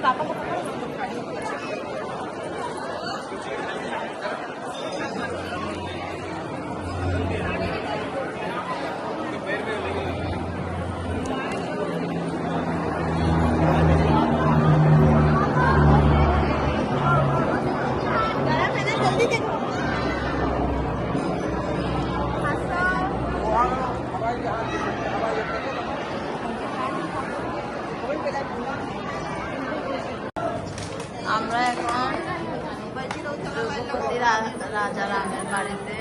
Papa, আমরা এখন রাজারামের বাড়িতে।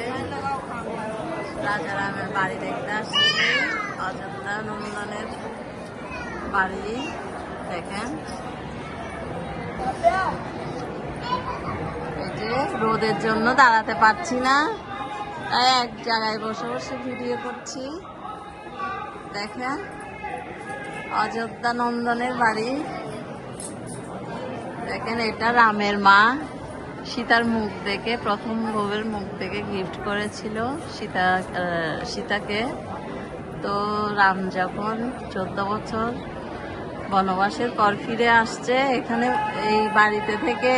রাজারামের বাড়ি দেখতে আসছি। অযোধ্যা নন্দনের বাড়ি, দেখেন। এই যে রোদের জন্য দাঁড়াতে পারছি না। এক জায়গায় বসে বসে ভিডিও করছি। দেখেন, অযোধ্যা নন্দনের বাড়ি। দেখেন, এটা রামের মা। সীতার মুখ দেখে, প্রথম বউয়ের মুখ দেখে গিফট করেছিল সীতা সীতাকে। তো রাম যখন চোদ্দ বছর বনবাসের পর ফিরে আসছে, এখানে এই বাড়িতে থেকে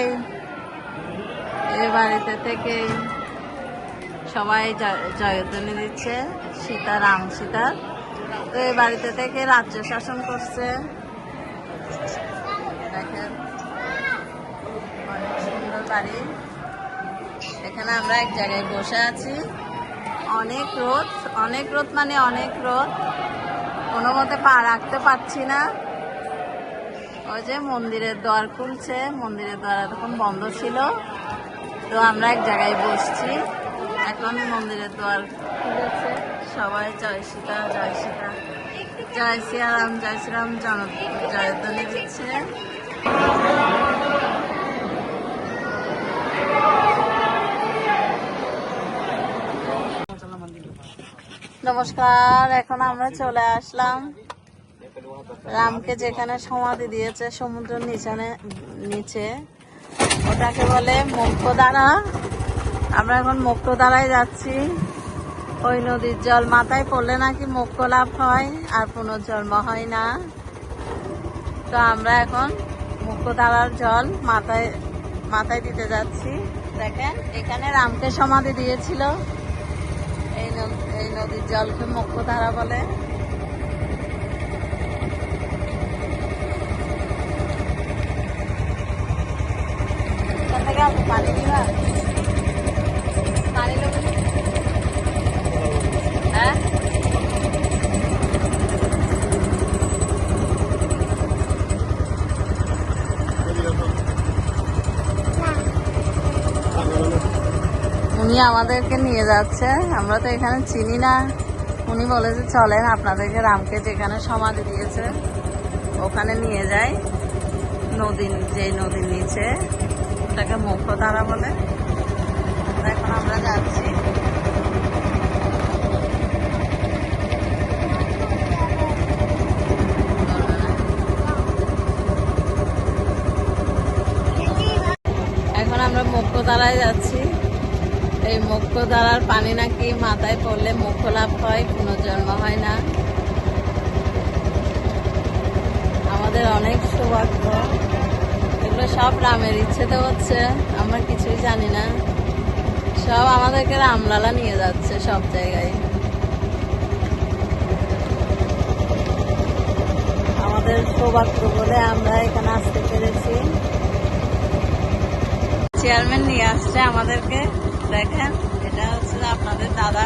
এই বাড়িতে থেকে সবাই জয়- জয়ধ্বনি দিচ্ছে, সীতা, রাম সীতার তো এই বাড়িতে থেকে রাজ্য শাসন করছে। দেখেন বাড়ি এখানে আমরা এক জায়গায় বসে আছি। অনেক রোদ অনেক রোদ মানে অনেক রোদ। কোনো মতে পা রাখতে পারছি না। ওই যে মন্দিরের দ্বার খুলছে, মন্দিরের দ্বার এতক্ষণ বন্ধ ছিল। তো আমরা এক জায়গায় বসছি। এখন মন্দিরের দ্বার খুলেছে। সবাই জয় সীতা জয় সীতা। জয় শ্রীরাম জয় শ্রীরাম জন জয়ধ্বনি দিচ্ছে। নমস্কার, এখন আমরা চলে আসলাম রামকে যেখানে সমাধি দিয়েছে সমুদ্র নিচানে, নিচে। ওটাকে বলে মুক্তধারা। আমরা এখন মুক্তধারায় যাচ্ছি। ওই নদীর জল মাথায় পড়লে নাকি মোক্ষ লাভ হয়, আর পুনর্জন্ম হয় না। তো আমরা এখন মুক্তধারার জল মাথায় মাথায় দিতে যাচ্ছি। দেখেন, এখানে রামকে সমাধি দিয়েছিল। এই নদ- নদীর জলকে মুখ্যধারা বলে? পানি দিবা পানি নেবে হ্যাঁ উনি আমাদেরকে নিয়ে যাচ্ছে। আমরা তো এখানে চিনি না। উনি বলে যে, চলেন, আপনাদেরকে রামকে যেখানে সমাধি দিয়েছে, ওখানে নিয়ে যাই। নদী যে নদীর নিচে, ওটাকে মুখ্যধারা বলে। এখন আমরা যাচ্ছি। এখন আমরা মুখ্যধারায় যাচ্ছি। এই মুখ্যধারার পানি নাকি মাথায় পড়লে মুখ্য লাভ হয়? পুনর্জন্ম হয় না। আমাদের অনেক সৌভাগ্য। এগুলো সব রামের ইচ্ছেতে হচ্ছে। আমরা কিছুই জানি না। সব আমাদেরকে রামলালা নিয়ে যাচ্ছে সব জায়গায়। আমাদের সৌভাগ্য বলে আমরা এখানে আসতে পেরেছি। চেয়ারম্যান নিয়ে আসছে আমাদেরকে। দেখেন এটা হচ্ছে আপনাদের দাদা।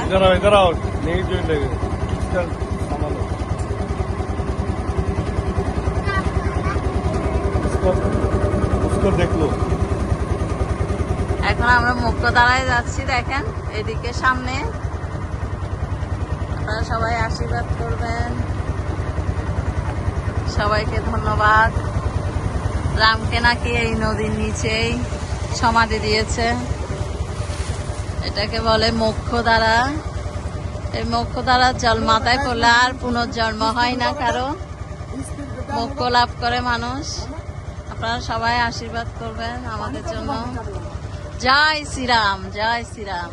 এখন আমরা মুক্ত দাঁড়ায় যাচ্ছি দেখেন এদিকে সামনে। আপনারা সবাই আশীর্বাদ করবেন। সবাইকে ধন্যবাদ। রামকে নাকি এই নদীর নিচেই সমাধি দিয়েছে। এটাকে বলে মোক্ষ দ্বারা। এই মোক্ষ দ্বারা জল মাথায় পড়লে আর পুনর্জন্ম হয় না কারও। মোক্ষ লাভ করে মানুষ। আপনারা সবাই আশীর্বাদ করবেন আমাদের জন্য। জয় শ্রীরাম জয় শ্রীরাম।